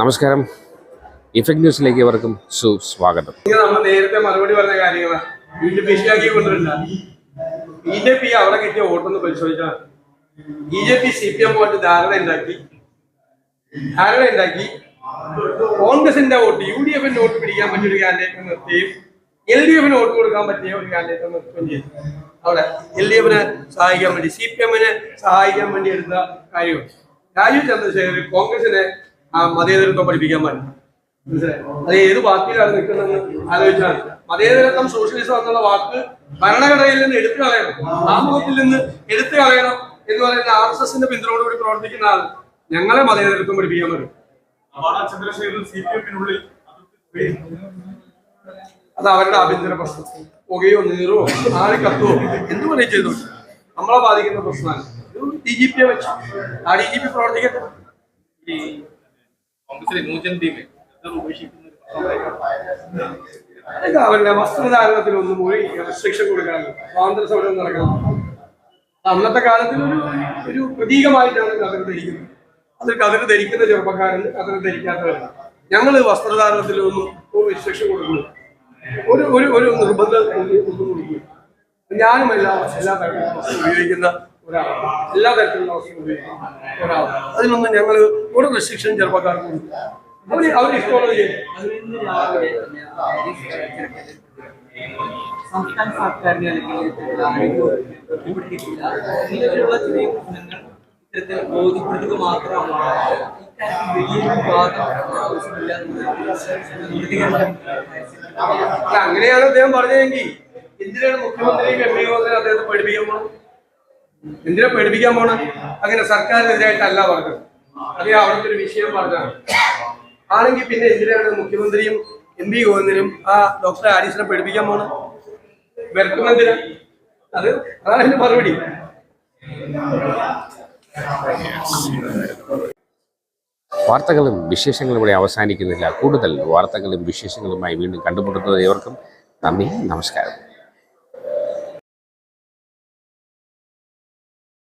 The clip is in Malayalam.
നമസ്കാരം. ഇഫക്ട് ന്യൂസിലേക്ക് അവർക്കും സുസ്വാഗതം. നേരത്തെ മറുപടി പറഞ്ഞ കാര്യങ്ങളാണ് വീണ്ടും ബി ജെ പി അവിടെ കിട്ടിയ വോട്ടൊന്ന് പരിശോധിച്ചാൽ B J P C P M vote ധാരണ ഉണ്ടാക്കി. ധാരണ ഉണ്ടാക്കി. കോൺഗ്രസിന്റെ വോട്ട് യു ഡി എഫിന്റെ വോട്ട് പിടിക്കാൻ പറ്റിയ ഒരു കാൻഡിഡേറ്റ് നിർത്തുകയും എൽ ഡി എഫിന് വോട്ട് കൊടുക്കാൻ പറ്റിയ ഒരു കാൻഡിഡേറ്റ് നിർത്തുകയും ചെയ്തു. അവിടെ എൽ ഡി എഫിനെ സഹായിക്കാൻ വേണ്ടി സി പി എമ്മിനെ സഹായിക്കാൻ വേണ്ടി എടുത്ത കാര്യമാണ്. രാജീവ് ചന്ദ്രശേഖർ കോൺഗ്രസിനെ ആ മതേതരത്വം പഠിപ്പിക്കാൻ പറ്റും മനസ്സിലായോ? അത് ഏത് പാർട്ടിയിലാണ് നിൽക്കുന്നതെന്ന് ആലോചിച്ചാൽ മതി. മതേതരത്വം സോഷ്യലിസം എന്നുള്ള വാക്ക് ഭരണഘടനയിൽ നിന്ന് എടുത്തു കളയണം. ആമുഖത്തിൽ നിന്ന് എടുത്തു കളയണം എന്ന് പറയുന്ന ആർ എസ് എസിന്റെ പിന്തുണയോടുകൂടി പ്രവർത്തിക്കുന്ന ആൾ ഞങ്ങളെ മതേതരത്വം പഠിപ്പിക്കാൻ പറ്റും അത് അവരുടെ ആഭ്യന്തര പ്രശ്നം. പുകയോ നീറോ ആര് കത്തോ എന്ത് പറയും ചെയ്തു? നമ്മളെ ബാധിക്കുന്ന പ്രശ്നമാണ്. ഡി ജി പിയെ വെച്ചു. ആ ഡി ജി പി പ്രവർത്തിക്കട്ടെ കോൺഗ്രസിലെ ന്യൂജൻ ടീം അത് ഉപേക്ഷിക്കുന്ന ഒരു പ്രശ്നമായിരിക്കും. അവരുടെ വസ്ത്രധാരണത്തിലൊന്നും ഒരു റെസ്ട്രിക്ഷൻ കൊടുക്കാറില്ല സ്വാതന്ത്ര്യ സമരം നടക്കണം അന്നത്തെ കാലത്തിൽ ഒരു ഒരു പ്രതീകമായിട്ടാണ് കതിർ ധരിക്കുന്നത് അതിൽ കതിർ ധരിക്കുന്ന ചെറുപ്പക്കാരൻ കതിർ ധരിക്കാത്തവരാണ് ഞങ്ങൾ വസ്ത്രധാരണത്തിലൊന്നും ഒരു റെസ്ട്രിക്ഷൻ കൊടുക്കുന്നു ഒരു ഒരു ഒരു നിർബന്ധം ഒന്നും കൊടുക്കുന്നു ഞാനും എല്ലാ എല്ലാ ഉപയോഗിക്കുന്ന ഒരാളാണ്. എല്ലാ തരത്തിലുള്ള ഉപയോഗിക്കുന്ന ഒരാളാണ്. അതിനൊന്നും ഞങ്ങൾ ഒരു റെസ്ട്രിക്ഷൻ ചെറുപ്പക്കാർക്ക് അവർ അവർ ഇഷ്ടമുള്ളത് ചെയ്യും. സംസ്ഥാന സർക്കാരിനെ അല്ലെങ്കിൽ പ്രശ്നങ്ങൾ ഇത്തരത്തിൽ ബോധ്യപ്പെടുത്തുക അങ്ങനെയാണ് അദ്ദേഹം പറഞ്ഞതെങ്കിൽ എന്തിനാണ് മുഖ്യമന്ത്രിയും എം എ മന്ത്രി അദ്ദേഹത്തെ പേടിപ്പിക്കാൻ പോണം എന്തിനാ പേടിപ്പിക്കാൻ പോണ? അങ്ങനെ സർക്കാരിനെതിരായിട്ടല്ല പറഞ്ഞത്. അതേ അവിടുത്തെ ഒരു വിഷയം പറഞ്ഞാണ് ആണെങ്കിൽ പിന്നെ എന്തിനാണ് മുഖ്യമന്ത്രിയും എം പി ഗോവിന്ദനും ആ ഡോക്ടർ ആരീസിനെ പേടിപ്പിക്കാൻ പോണ? വെറുക്കുന്നെന്തിനാ അത് അതാണ് എന്റെ മറുപടി. വാർത്തകളും വിശേഷങ്ങളും ഇവിടെ അവസാനിക്കുന്നില്ല. കൂടുതൽ വാർത്തകളും വിശേഷങ്ങളുമായി വീണ്ടും കണ്ടുമുട്ടുന്നത് ഏവർക്കും നന്ദി നമസ്കാരം.